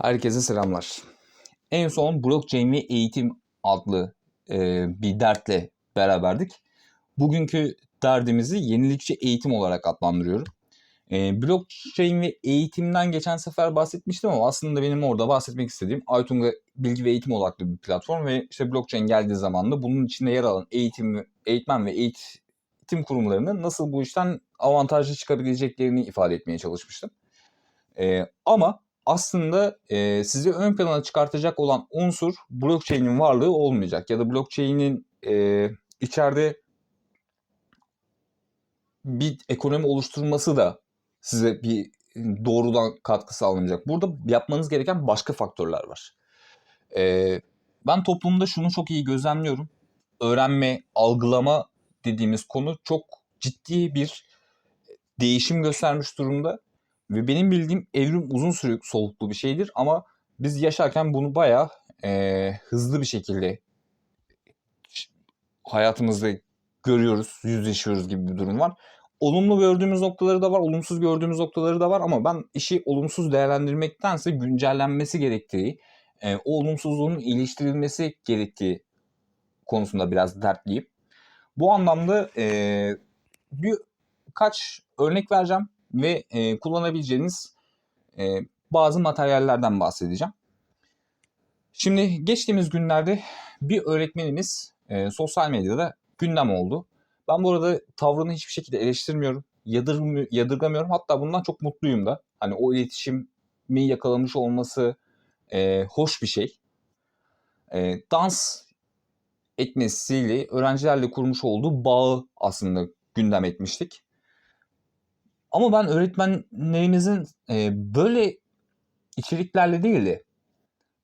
Herkese selamlar. En son blockchain ve eğitim adlı e, bir dertle beraberdik. Bugünkü derdimizi yenilikçi eğitim olarak adlandırıyorum. E, blockchain ve eğitimden geçen sefer bahsetmiştim ama aslında benim orada bahsetmek istediğim Aytunga bilgi ve eğitim odaklı bir platform ve işte blockchain geldiği zaman da bunun içinde yer alan eğitim, eğitmen ve eğitim kurumlarının nasıl bu işten avantajlı çıkabileceklerini ifade etmeye çalışmıştım. E, ama aslında e, sizi ön plana çıkartacak olan unsur blockchain'in varlığı olmayacak ya da blockchain'in e, içeride bir ekonomi oluşturması da size bir doğrudan katkı sağlamayacak. Burada yapmanız gereken başka faktörler var. E, ben toplumda şunu çok iyi gözlemliyorum. Öğrenme, algılama dediğimiz konu çok ciddi bir değişim göstermiş durumda. Ve benim bildiğim evrim uzun süre soluklu bir şeydir ama biz yaşarken bunu bayağı e, hızlı bir şekilde hayatımızda görüyoruz, yüzleşiyoruz gibi bir durum var. Olumlu gördüğümüz noktaları da var, olumsuz gördüğümüz noktaları da var ama ben işi olumsuz değerlendirmektense güncellenmesi gerektiği, e, o olumsuzluğun iyileştirilmesi gerektiği konusunda biraz dertliyim. Bu anlamda e, birkaç örnek vereceğim ve e, kullanabileceğiniz e, bazı materyallerden bahsedeceğim. Şimdi geçtiğimiz günlerde bir öğretmenimiz e, sosyal medyada gündem oldu. Ben bu arada tavrını hiçbir şekilde eleştirmiyorum, yadır, yadırgamıyorum. Hatta bundan çok mutluyum da. Hani o iletişimi yakalamış olması e, hoş bir şey. E, dans etmesiyle öğrencilerle kurmuş olduğu bağı aslında gündem etmiştik. Ama ben öğretmenlerimizin e, böyle içeriklerle değil de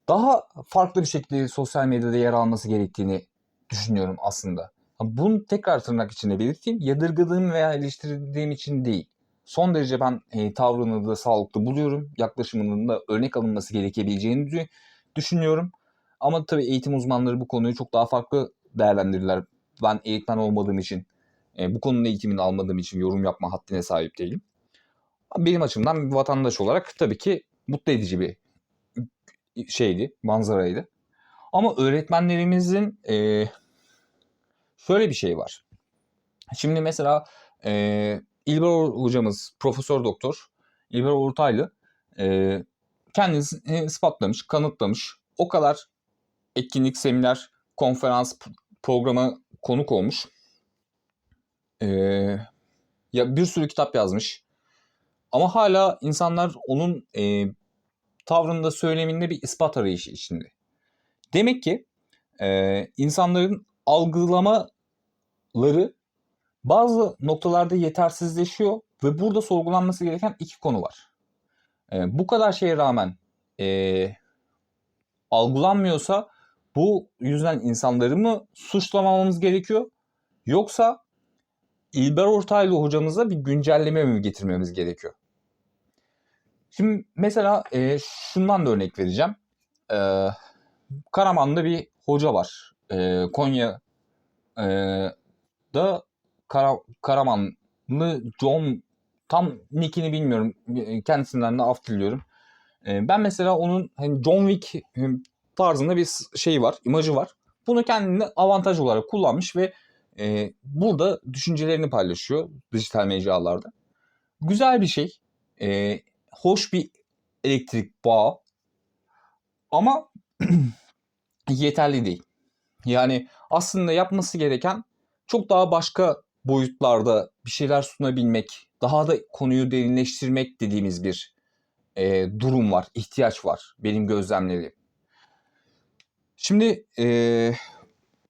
daha farklı bir şekilde sosyal medyada yer alması gerektiğini düşünüyorum aslında. Bunu tekrar tırnak içinde belirteyim. Yadırgadığım veya eleştirdiğim için değil. Son derece ben e, tavrını da sağlıklı buluyorum. Yaklaşımının da örnek alınması gerekebileceğini düşünüyorum. Ama tabii eğitim uzmanları bu konuyu çok daha farklı değerlendirirler. Ben eğitmen olmadığım için e, bu konunun eğitimini almadığım için yorum yapma haddine sahip değilim. Benim açımdan bir vatandaş olarak tabii ki mutlu edici bir şeydi, manzaraydı. Ama öğretmenlerimizin e, şöyle bir şey var. Şimdi mesela e, İlber hocamız, Profesör Doktor İlber Ortaylı e, kendisini ispatlamış, kanıtlamış. O kadar etkinlik, seminer, konferans programa konuk olmuş. E, ya bir sürü kitap yazmış. Ama hala insanlar onun e, tavrında, söyleminde bir ispat arayışı içinde. Demek ki e, insanların algılamaları bazı noktalarda yetersizleşiyor ve burada sorgulanması gereken iki konu var. E, bu kadar şeye rağmen e, algılanmıyorsa bu yüzden insanları mı suçlamamamız gerekiyor? Yoksa İlber Ortaylı hocamıza bir güncelleme mi getirmemiz gerekiyor? Şimdi mesela e, şundan da örnek vereceğim. E, Karaman'da bir hoca var. E, Konya e, da Kara, Karamanlı John tam nickini bilmiyorum. Kendisinden de af diliyorum. E, ben mesela onun hani John Wick tarzında bir şey var, imajı var. Bunu kendine avantaj olarak kullanmış ve e, burada düşüncelerini paylaşıyor dijital mecralarda. Güzel bir şey. E, hoş bir elektrik bağı ama yeterli değil. Yani aslında yapması gereken çok daha başka boyutlarda bir şeyler sunabilmek, daha da konuyu derinleştirmek dediğimiz bir e, durum var, ihtiyaç var benim gözlemlerim. Şimdi e,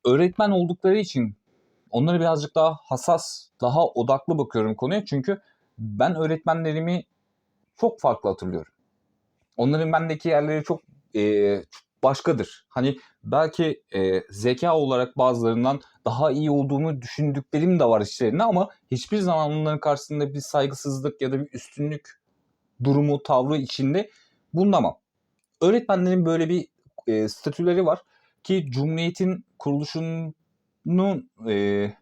öğretmen oldukları için onları birazcık daha hassas, daha odaklı bakıyorum konuya. Çünkü ben öğretmenlerimi çok farklı hatırlıyorum. Onların bendeki yerleri çok e, başkadır. Hani belki e, zeka olarak bazılarından daha iyi olduğunu düşündüklerim de var içlerinde ama hiçbir zaman onların karşısında bir saygısızlık ya da bir üstünlük durumu, tavrı içinde bulunamam. Öğretmenlerin böyle bir e, statüleri var ki Cumhuriyet'in kuruluşunun e,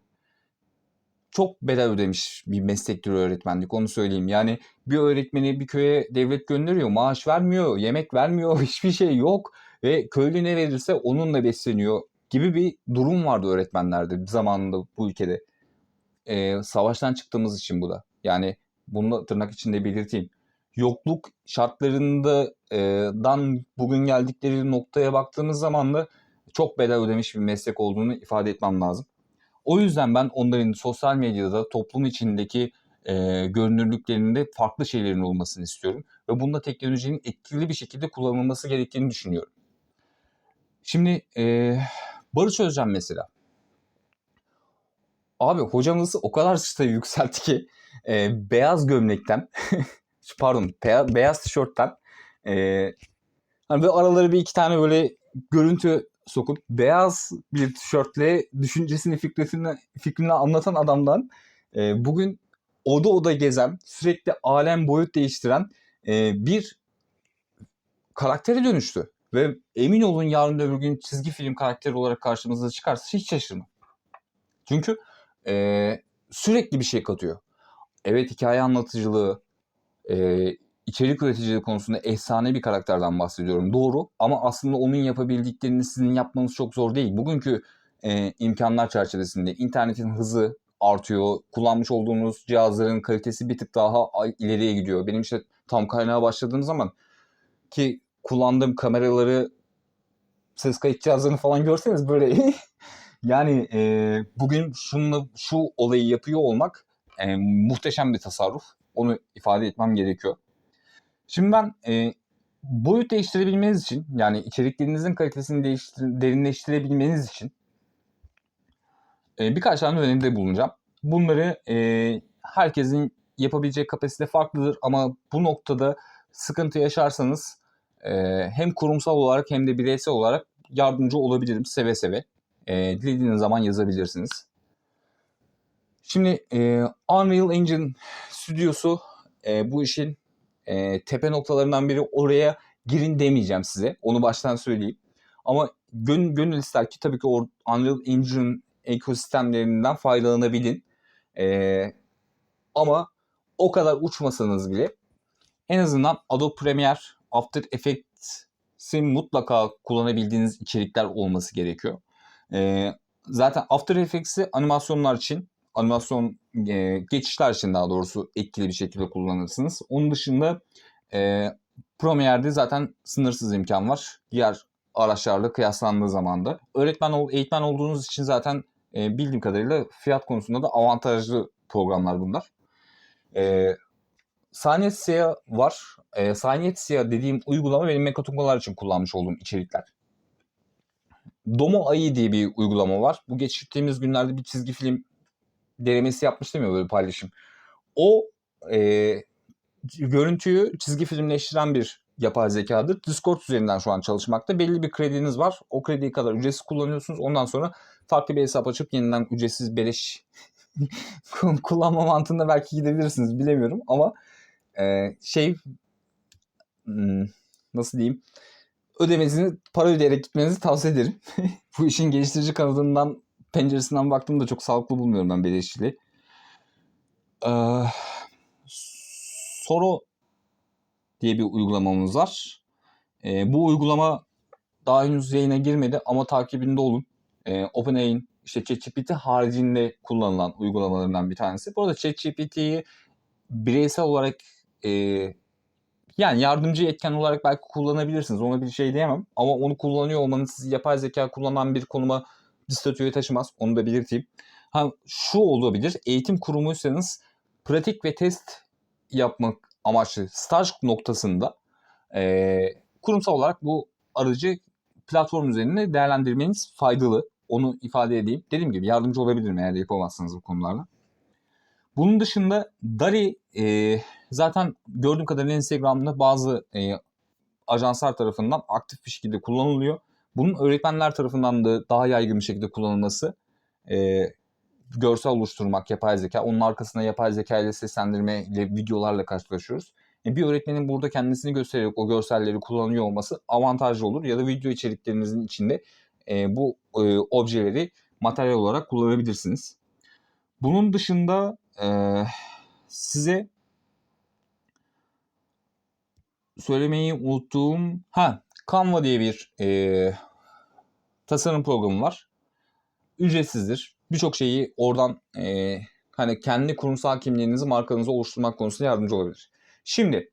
çok bedel ödemiş bir meslektir öğretmenlik onu söyleyeyim. Yani bir öğretmeni bir köye devlet gönderiyor, maaş vermiyor, yemek vermiyor, hiçbir şey yok ve köylü ne verirse onunla besleniyor gibi bir durum vardı öğretmenlerde zamanında bu ülkede. Ee, savaştan çıktığımız için bu da. Yani bunu da tırnak içinde belirteyim. Yokluk şartlarından bugün geldikleri noktaya baktığımız zaman da çok bedel ödemiş bir meslek olduğunu ifade etmem lazım. O yüzden ben onların sosyal medyada toplum içindeki e, görünürlüklerinde farklı şeylerin olmasını istiyorum. Ve bunda teknolojinin etkili bir şekilde kullanılması gerektiğini düşünüyorum. Şimdi e, Barış Özcan mesela. Abi hocamız o kadar çıtayı yükseltti ki e, beyaz gömlekten pardon beyaz, beyaz tişörtten e, hani böyle araları bir iki tane böyle görüntü sokup beyaz bir tişörtle düşüncesini fikrini, fikrini anlatan adamdan e, bugün oda oda gezen sürekli alem boyut değiştiren e, bir karaktere dönüştü. Ve emin olun yarın öbür gün çizgi film karakteri olarak karşımıza çıkarsa hiç şaşırma. Çünkü e, sürekli bir şey katıyor. Evet hikaye anlatıcılığı, e, içerik üreticiliği konusunda efsane bir karakterden bahsediyorum. Doğru ama aslında onun yapabildiklerini sizin yapmanız çok zor değil. Bugünkü e, imkanlar çerçevesinde internetin hızı artıyor. Kullanmış olduğunuz cihazların kalitesi bir tık daha ileriye gidiyor. Benim işte tam kaynağa başladığım zaman ki kullandığım kameraları ses kayıt cihazlarını falan görseniz böyle yani e, bugün şunla şu olayı yapıyor olmak e, muhteşem bir tasarruf. Onu ifade etmem gerekiyor. Şimdi ben e, boyut değiştirebilmeniz için yani içeriklerinizin kalitesini değiştir, derinleştirebilmeniz için e, birkaç tane öneride bulunacağım. Bunları e, herkesin yapabilecek kapasite farklıdır ama bu noktada sıkıntı yaşarsanız e, hem kurumsal olarak hem de bireysel olarak yardımcı olabilirim seve seve. E, dilediğiniz zaman yazabilirsiniz. Şimdi e, Unreal Engine stüdyosu e, bu işin e, tepe noktalarından biri oraya girin demeyeceğim size. Onu baştan söyleyeyim. Ama gönül, gönül ister ki tabii ki o Unreal Engine ekosistemlerinden faydalanabilin. E, ama o kadar uçmasanız bile en azından Adobe Premiere, After Effects'in mutlaka kullanabildiğiniz içerikler olması gerekiyor. E, zaten After Effects'i animasyonlar için animasyon e, geçişler için daha doğrusu etkili bir şekilde kullanırsınız. Onun dışında e, Premiere'de zaten sınırsız imkan var. Diğer araçlarla kıyaslandığı zaman da. Öğretmen, ol, eğitmen olduğunuz için zaten e, bildiğim kadarıyla fiyat konusunda da avantajlı programlar bunlar. E, Saniyet SEA var. E, Saniyet SEA dediğim uygulama benim mekatungalar için kullanmış olduğum içerikler. Domo AI diye bir uygulama var. Bu geçirdiğimiz günlerde bir çizgi film denemesi yapmıştım ya böyle paylaşım. O e, görüntüyü çizgi filmleştiren bir yapay zekadır. Discord üzerinden şu an çalışmakta. Belli bir krediniz var. O krediyi kadar ücretsiz kullanıyorsunuz. Ondan sonra farklı bir hesap açıp yeniden ücretsiz beleş kullanma mantığında belki gidebilirsiniz bilemiyorum ama e, şey hmm, nasıl diyeyim ödemesini para ödeyerek gitmenizi tavsiye ederim. Bu işin geliştirici kanadından penceresinden baktığımda çok sağlıklı bulmuyorum ben beleşçiliği. Ee, Soro diye bir uygulamamız var. Ee, bu uygulama daha henüz yayına girmedi ama takibinde olun. Ee, OpenAI'nin işte ChatGPT haricinde kullanılan uygulamalarından bir tanesi. Bu arada ChatGPT'yi bireysel olarak e, yani yardımcı etken olarak belki kullanabilirsiniz. Ona bir şey diyemem. Ama onu kullanıyor olmanız sizi yapay zeka kullanan bir konuma statüye taşımaz. Onu da belirteyim. Ha, şu olabilir. Eğitim kurumuysanız pratik ve test yapmak amaçlı staj noktasında e, kurumsal olarak bu aracı platform üzerinde değerlendirmeniz faydalı. Onu ifade edeyim. Dediğim gibi yardımcı olabilirim eğer yapamazsanız bu konularda. Bunun dışında Dari e, zaten gördüğüm kadarıyla Instagram'da bazı e, ajanslar tarafından aktif bir şekilde kullanılıyor. Bunun öğretmenler tarafından da daha yaygın bir şekilde kullanılması e, görsel oluşturmak, yapay zeka, onun arkasında yapay zeka ile seslendirme ile videolarla karşılaşıyoruz. E, bir öğretmenin burada kendisini göstererek o görselleri kullanıyor olması avantajlı olur ya da video içeriklerinizin içinde e, bu e, objeleri materyal olarak kullanabilirsiniz. Bunun dışında eee, size söylemeyi unuttuğum ha Canva diye bir eee, tasarım programı var. Ücretsizdir. Birçok şeyi oradan eee, hani kendi kurumsal kimliğinizi, markanızı oluşturmak konusunda yardımcı olabilir. Şimdi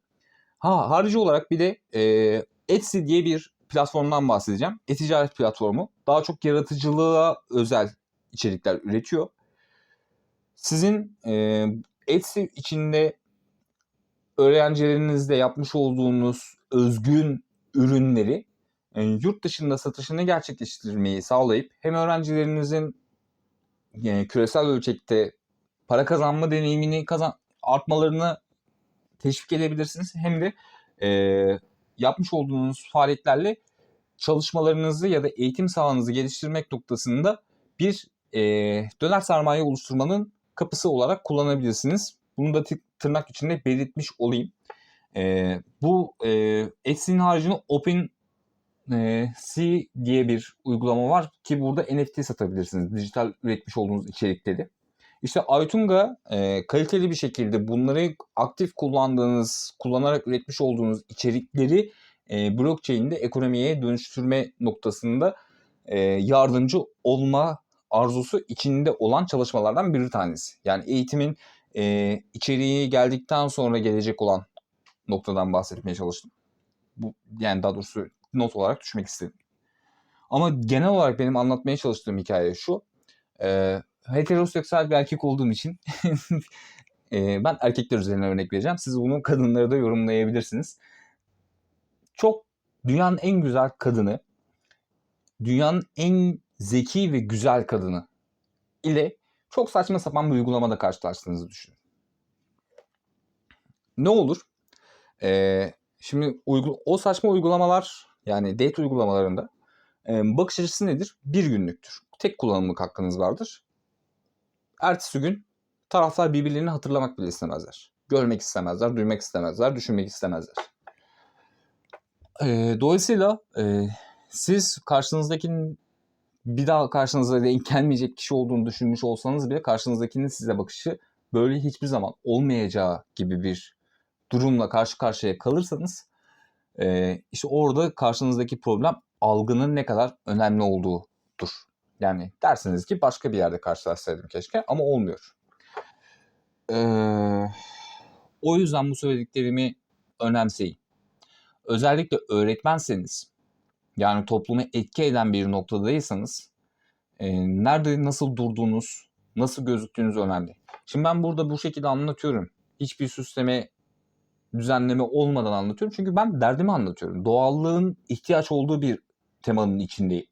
ha harici olarak bir de eee, Etsy diye bir platformdan bahsedeceğim. E-ticaret platformu. Daha çok yaratıcılığa özel içerikler üretiyor. Sizin eee Etsy içinde öğrencilerinizde yapmış olduğunuz özgün ürünleri e, yurt dışında satışını gerçekleştirmeyi sağlayıp hem öğrencilerinizin e, küresel ölçekte para kazanma deneyimini kazan artmalarını teşvik edebilirsiniz. Hem de e, yapmış olduğunuz faaliyetlerle çalışmalarınızı ya da eğitim sahanızı geliştirmek noktasında bir e, döner sermaye oluşturmanın kapısı olarak kullanabilirsiniz. Bunu da tı- tırnak içinde belirtmiş olayım. E, bu e, Etsy'nin haricinde Open e, C diye bir uygulama var ki burada NFT satabilirsiniz. Dijital üretmiş olduğunuz içerikleri. İşte Aytunga e, kaliteli bir şekilde bunları aktif kullandığınız, kullanarak üretmiş olduğunuz içerikleri e, blockchain'de ekonomiye dönüştürme noktasında e, yardımcı olma arzusu içinde olan çalışmalardan bir tanesi. Yani eğitimin e, içeriği geldikten sonra gelecek olan noktadan bahsetmeye çalıştım. Bu yani daha doğrusu not olarak düşmek istedim. Ama genel olarak benim anlatmaya çalıştığım hikaye şu. E, heteroseksüel bir erkek olduğum için e, ben erkekler üzerine örnek vereceğim. Siz bunu kadınları da yorumlayabilirsiniz. Çok dünyanın en güzel kadını, dünyanın en zeki ve güzel kadını ile çok saçma sapan bir uygulamada karşılaştığınızı düşünün. Ne olur? Ee, şimdi o saçma uygulamalar yani date uygulamalarında e, bakış açısı nedir? Bir günlüktür. Tek kullanımlık hakkınız vardır. Ertesi gün taraflar birbirlerini hatırlamak bile istemezler. Görmek istemezler, duymak istemezler, düşünmek istemezler. Ee, dolayısıyla e, siz karşınızdakinin bir daha karşınıza denk gelmeyecek kişi olduğunu düşünmüş olsanız bile karşınızdakinin size bakışı böyle hiçbir zaman olmayacağı gibi bir durumla karşı karşıya kalırsanız e, işte orada karşınızdaki problem algının ne kadar önemli olduğudur. Yani dersiniz ki başka bir yerde karşılaşsaydım keşke ama olmuyor. Ee, o yüzden bu söylediklerimi önemseyin. Özellikle öğretmenseniz yani toplumu etki eden bir noktadaysanız e, nerede nasıl durduğunuz, nasıl gözüktüğünüz önemli. Şimdi ben burada bu şekilde anlatıyorum. Hiçbir süsleme, düzenleme olmadan anlatıyorum. Çünkü ben derdimi anlatıyorum. Doğallığın ihtiyaç olduğu bir temanın içindeyim.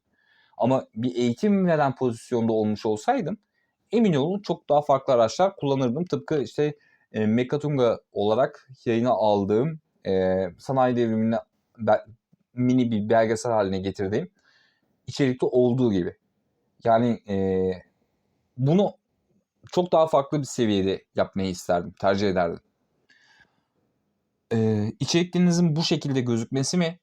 Ama bir eğitim veren pozisyonda olmuş olsaydım emin olun çok daha farklı araçlar kullanırdım. Tıpkı işte e, Mekatunga olarak yayına aldığım e, sanayi devrimini be- mini bir belgesel haline getirdiğim içerikte olduğu gibi. Yani e, bunu çok daha farklı bir seviyede yapmayı isterdim, tercih ederdim. E, içeriklerinizin bu şekilde gözükmesi mi?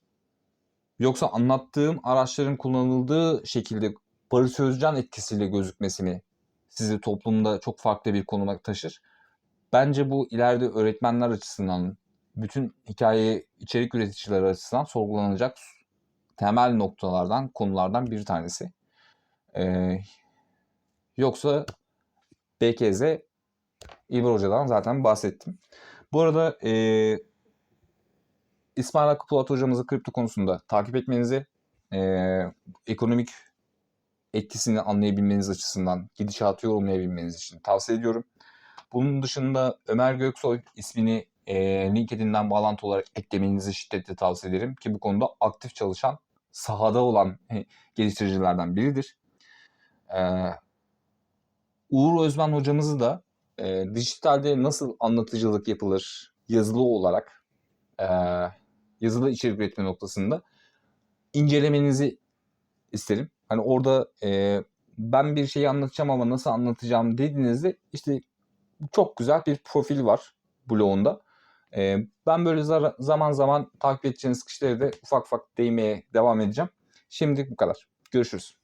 Yoksa anlattığım araçların kullanıldığı şekilde Barış Özcan etkisiyle gözükmesi mi sizi toplumda çok farklı bir konuma taşır? Bence bu ileride öğretmenler açısından, bütün hikaye içerik üreticileri açısından sorgulanacak temel noktalardan, konulardan bir tanesi. Ee, yoksa BKZ İbrahim Hoca'dan zaten bahsettim. Bu arada e, İsmail Hakkı Polat hocamızı kripto konusunda takip etmenizi, e, ekonomik etkisini anlayabilmeniz açısından, gidişatı yorumlayabilmeniz için tavsiye ediyorum. Bunun dışında Ömer Göksoy ismini e, LinkedIn'den bağlantı olarak eklemenizi şiddetle tavsiye ederim ki bu konuda aktif çalışan, sahada olan geliştiricilerden biridir. E, Uğur Özmen hocamızı da e, dijitalde nasıl anlatıcılık yapılır yazılı olarak e, yazılı içerik üretme noktasında incelemenizi isterim. Hani orada e, ben bir şeyi anlatacağım ama nasıl anlatacağım dediğinizde işte çok güzel bir profil var blogunda. E, ben böyle zaman zaman takip edeceğiniz kişilere de ufak ufak değinmeye devam edeceğim. Şimdilik bu kadar. Görüşürüz.